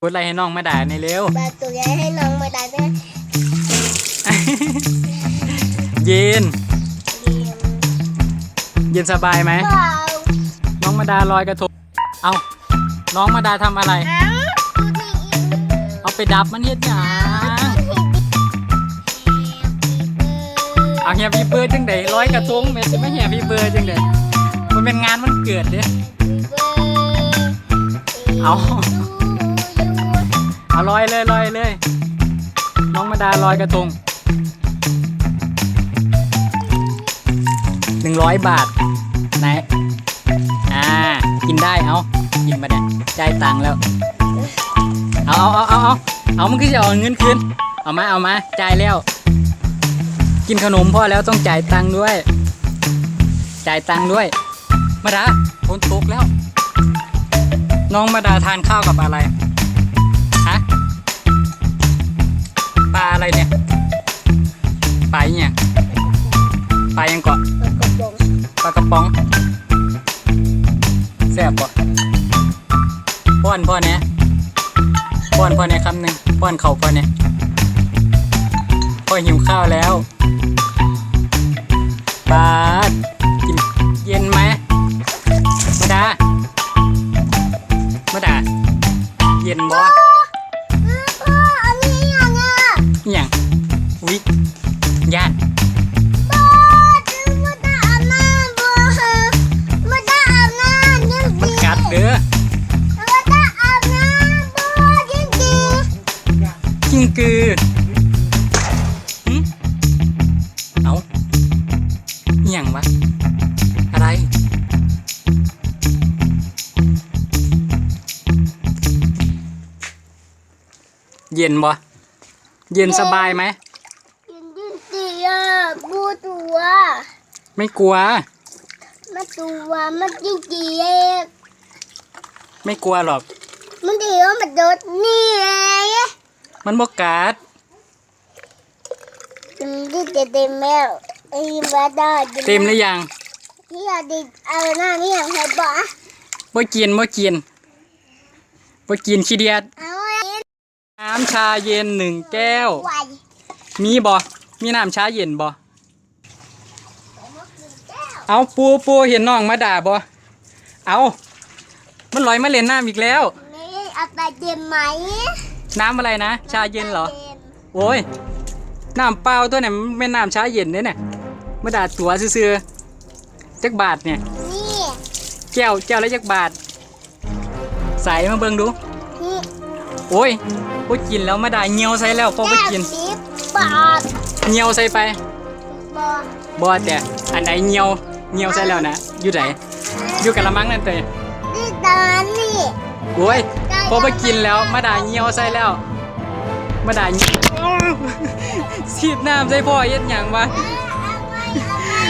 พูดอะไรให้น้องมาด่าในอยเร็ว บาตัวใหญ่ให้น้องมาได้ด้วยเย็นเรียนเย็นสบายไหม เปล่าน้องมาดาลอยกระทง เอาน้องมาดาทำอะไร อ้าวดูที่อินเอาไปดับมันเฮ็ดหยังเอาเฮียพี่เบิร์ดจังไดลอยกระทงแม่สิไม่เฮียพี่เบิร์ดจังไดมันเป็นงานมันเกิดเด้ เอา เอา ลอยเลยลอยเลย น้องมาดาลอยกระทงหนึ่งร้อยบาทไหนอ่า กินได้เอากินมาเนี่ยจ่ายตังค์แล้วเอาเอาเอาเอาเอาเอามันคือจะเอาเงินคืนเอามาเอามาจ่ายแล้ว กินขนมพ่อแล้วต้องจ่ายตังค์ด้วย จ่ายตังค์ด้วย มาดาฝนตกแล้ว น้องมาดาทานข้าวกับอะไร อะไรเนี่ยปลาอหย่างปลายังเกาะกระป๋องปลากระป๋องแซ่บปะป้อนพ่อเนี่ยป้อนพ่อเนี่ยคำหนึ่งป้อนเข่าพ่อเนี่ยพ่อหิวข้าวแล้วปลา กิ้งกือหึเอาอหย่างวะ อะไร เย็นบ่เย็นสบายไหมยังดีดีอะบูตัว ไม่กลัวมาตัวมันจริงจริงไม่กลัวหรอก มันดีว่ามันโดดนี่เอง มันบอกกัดมันดีเต็มเต็มแล้วไอ้บ้าได้เต็มหรือยังที่อยากดีเอาหน้านี่อย่างไรบ้าบ่กินบ่กินบ่กินขี้เดียดเอาไว้น้ำชาเย็นหนึ่งแก้วไว้มีบ่มีน้ำชาเย็นบ่เอาปูปูเห็นน้องมาด่าบ่เอามันลอยมาเล่นน้ำอีกแล้วนี่เอาไปเต็มไหม น้ำอะไรนะ ชาเย็นเหรอ โอ้ย น้ำเปล่าตัวเนี่ยมันเป็นน้ำชาเย็นเนี่ยน่ะมาด่าตัวซื่อๆจักบาทเนี่ย นี่แก้วแก้วละจักบาท ใส่มาเบิ่งดู นี่โอ้ยบ่กินแล้วมาด่าเหี่ยวใส่แล้วพอบ่กินแก้วสิบบาทเหี่ยวใส่ไป บาทบ่แต่อันไหนเหี่ยวเหี่ยวใส่แล้วนะ อยู่ไหนอยู่กะละมังนั่นเตยนี่ตอนนี่โอ้ย พอไปกินแล้วมาด่าเหี่ยวใส่แล้ว มาด่าเหี่ยวสีดน้ำใส่พ่อเย็ดหยังวะเอาไว้เอาไว้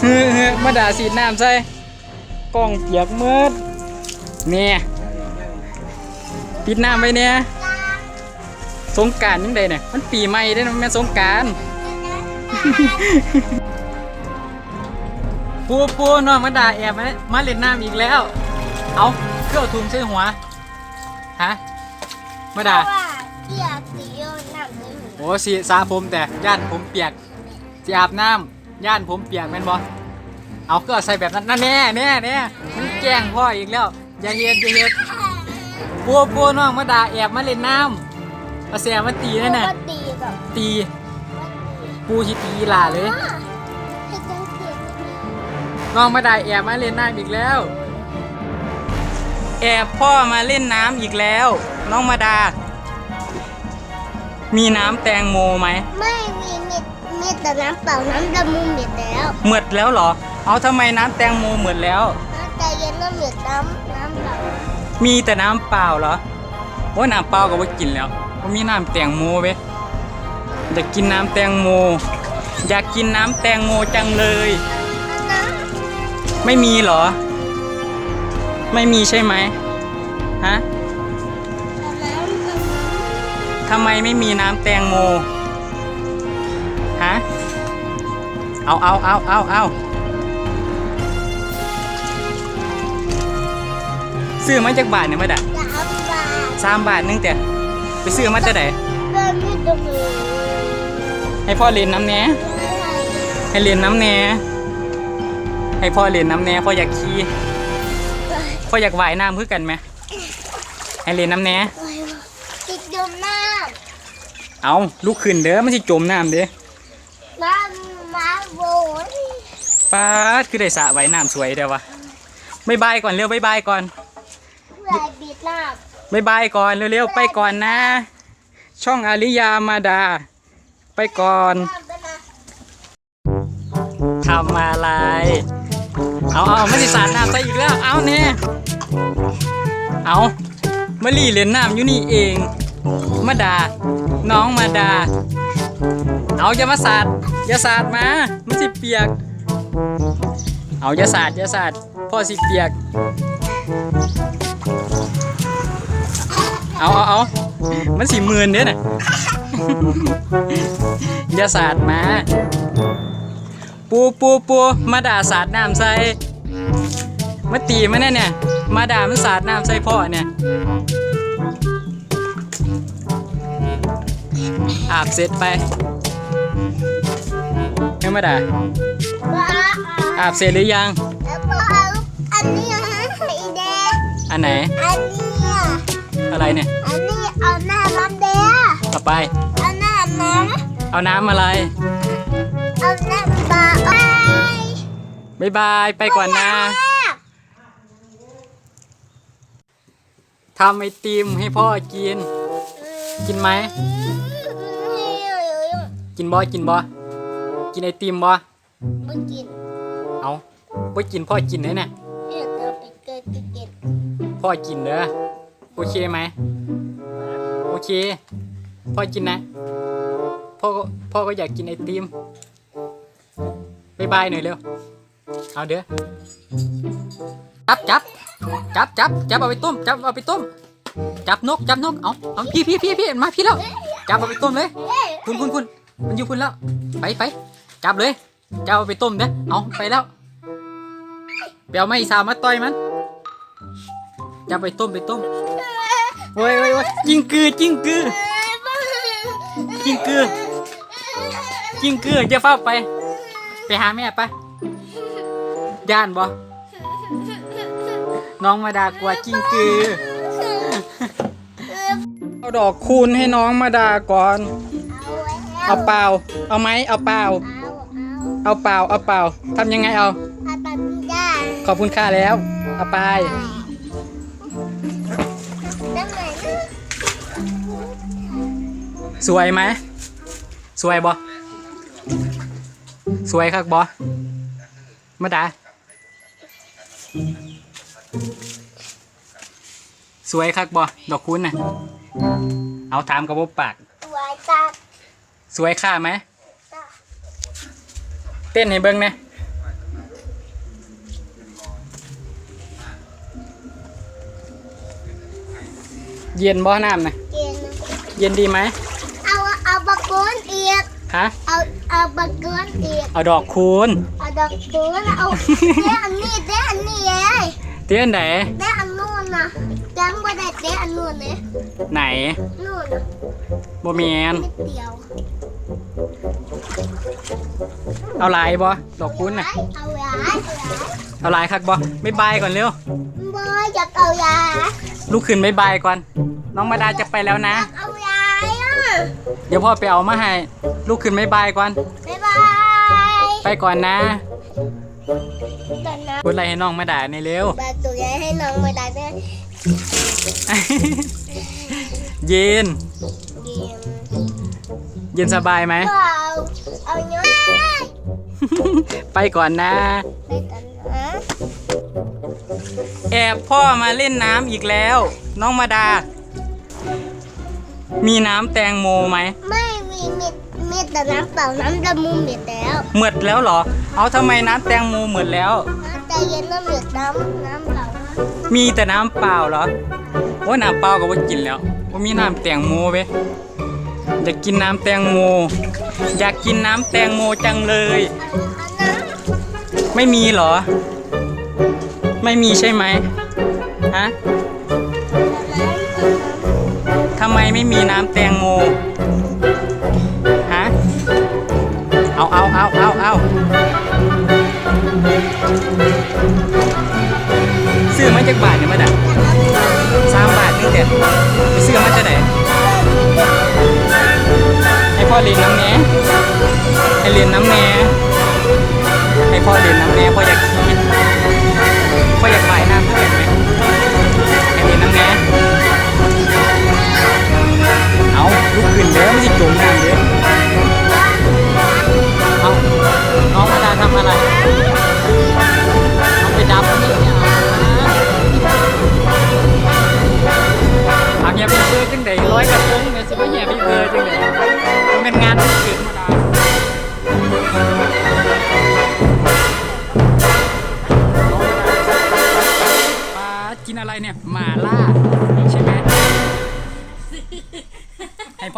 เฮ้อเฮ้อมาด่าสีดน้ำใส่กล้องเปียกมืดเนี่ยปิดน้ำไว้เนี่ยสงการยังไงเนี่ยมันปีใหม่ได้นะมันแม่สงการปูปูนองมาด่าแอบมามาเล่นน้ำอีกแล้ว เอาเครื่องถุงใส่หัว ฮะมาด่าเพราะว่าที่อยากสีโยนน้ำในหัวโอ้สีสาผมแต่ย่านผมเปียกสิอาบน้ำย่านผมเปียกแม่นบ่เอาก็ใส่แบบนั้นนั่นแน่แน่แน่มันแกล้งพ่ออีกแล้วอย่าเฮ็ดอย่าเฮ็ดปัวปัวน้องมาด่าแอบมาเล่นน้ำเอาแสมาตีนั่นน่ะก็ตีกับตีปูชิตีหลาเลยให้จังเสียน้องมาด่าแอบมาเล่นน้ำอีกแล้ว แอบพ่อมาเล่นน้ำอีกแล้ว น้องมาดา มีน้ำแตงโมไหม ไม่มีมีมีแต่น้ำเปล่าน้ำดำมุมเด็ดแล้วหมดแล้วเหรอ เอาทำไมน้ำแตงโมหมดแล้ว น้ำใจเย็นน้ำเหลือน้ำน้ำเปล่ามีแต่น้ำเปล่าเหรอโอ้ยน้ำเปล่าก็ว่ากินแล้วก็มีน้ำแตงโมเว้ยอยากกินน้ำแตงโม อยากกินน้ำแตงโมจังเลย น้ไม่มีเหรอ ไม่มีใช่ไหมฮะทำไมไม่มีน้ำแตงโมฮะเอาเอาเอาเอาเอาซื้อมาจากบาทเนี่ยมาดะจะเอาปลาสามบาทนึงแต่ไปซื้อมาจะไหนเริ่มที่ตรงนี้ให้พ่อเรียนน้ำแหน่ให้เรียนน้ำแหน่ให้พ่อเรียนน้ำแหน่พ่ออยากขี่ พ่ออยากว่ายน้ำคือกันไหมให้เรียนน้ำแหน่ติดดมน้เอาลุกขึ้นเด้อมันสิจมน้ำเด้อำมามาโบนป้าดคือได้สระว่ายน้ำสวยเด้อวะบายบายก่อนเร็วบายบายก่อนเพื่อบิดน้บายบายก่อนเร็วๆไปก่อนนะ ช่องอาริยามาดา ไปก่อนำน้ำไปนะทำอะไร เอาเอาไม่ได้สาดน้ำใส่อีกแล้วเอาเนี่ย เอามาลีเล่นน้ำอยู่นี่เอง มาดา น้องมาดา เอาอย่ามาสาดอย่าสาดมามันสิเปียก เอาอย่าสาดอย่าสาดพ่อสิเปียก เอาเอาเอามันสิมืนเด้อน่ะอย่าสาดมา ปูปูปูมาด่าสาดน้ำใส่มาตีมันเนี่ยเนี่ย มาด่ามันสาดน้ำใส่พ่อเนี่ย อาบเสร็จไปยังมาด่าว่าอาบเสร็จหรือยังแล้วพอเอาอันนี้ให้แดงอันไหน อันนี้อะอะไรเนี่ย อันนี้เอาหน้าน้ำแดงเอาไป เอาหน้าน้เอาน้ำอะไรำเอาหน้าปลาไปบายบายไปก่อนนะ ทำไอติมให้พ่อกิน กินไหม กินบ่กินบ่กินไอติมบ่ไม่กินเอาบ่กินพ่อกินเลยเนี่ยเดี๋ยวเราไปเกิดไปกินพ่อกินเด้อโอเคไหมโอเค พ่อกินนะ พ่อก็พ่อก็อยากกินไอติมบายบายหน่อยเร็ว เอาเด้อ จับจับ จับจับจับเอาไปต้มจับเอาไปต้ม จับนกจับนกเอาเอาพี่พี่พี่พี่มาพี่แล้วจับเอาไปต้มเลยคุณคุณคุณมันอยู่คุณแล้ว ไปไปจับเลยจะเอาไปต้มเด้อเอาไปแล้วไปเอาไม้สาวมาต่อยมันจะเอาไปต้มไปต้มโว้ยโว้ยโว้ยจิงกือจิงกือจิงกือจิงกือจะเฝ้าไป ไปหาแม่ไปย่านบ่ น้องมาดากลัวจิ้งกือ เอาดอกคูณให้น้องมาดาก่อน เอาเปล่า เอาไหมเอาเปล่า เอาเอาเอาเปล่า เอาเปล่าทำยังไงเอาเอาตัดได้ขอบคุณค่าแล้ว เอาไปได้ไหมสวยไหม สวยบอสวยครับบอมาดา สวยครับบอดอกคุณน่ะ เอาถามกับบบปากตัวตัดสวยค่าไหมตัดเต้นให้เบิ้งนะเย็นบ่น้ำนะกินเย็นดีไหม เอาเอาบักกุนอีกฮะ เอาเอาบักกุนอีกเอาดอกคูณเอาดอกกุนเอาเด้อันนี้เด้อันนี้เอ้ย เตี้ยนไหนเด้อันนู้นนะจำว่าได้เด้อันนู้นเนี่ยไหนนู่นน่ะโบเมียนนิดเดียวเอาลายบ่ดอกคูณน่ะเอายาเอายาเอาลายคักบ่ไม่บายก่อนเร็วบอยอยากเอายาลุกขึ้นไม่บายก่อน น้องมาดาจะไปแล้วนะเอายาอะเดี๋ยวพ่อไปเอามาให้ ลุกขึ้นไม่บายก่อน บ๊ายบาย ไปก่อนนะแต่นะ พูดอะไรให้น้องมาดาในอยเร็วบาตัวใหญ่ให้น้องมาได้ไหมเย็นเยี่ยมเย็นสบายไหม เอาเอาเนื้อไปก่อนนะ ไปกันนะแอบพ่อมาเล่นน้ำอีกแล้ว น้องมาดา มีน้ำแตงโมไหม ไม่มีเม็ดเม็ดแต่น้ำเปล่าน้ำดำมูเม็ดแล้วหมดแล้วเหรอ เอาทำไมน้ำแตงโมหมดแล้ว น้ำใจเย็นน้ำเม็ดน้ำน้ำเปล่ามีแต่น้ำเปล่าเหรอโอ้ยน้ำเปล่าก็ว่ากินแล้วว่ามีน้ำแตงโมเว้ยอยากกินน้ำแตงโม อยากกินน้ำแตงโมจังเลยอันนั้นไม่มีเหรอ ไม่มีใช่ไหมฮะน้ำไมไม่มีน้ำแตงโม เอาเอาเอาเอาซื้อมาจากบาทเนี่ยมาดักสามบาทนี่แต่ไปซื้อมาจากไหนให้พ่อเรียนน้ำแหน่ให้เรียนน้ำแหน่ให้พ่อเรียนน้ำแหน่พ่ออยากขี่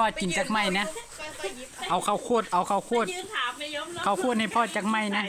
พ่อกินจักไหมนะ เอาข้าวโพดเอาข้าวโพดยืนถามนายยมเนาะข้าวโพดให้พ่อจักไหมนะ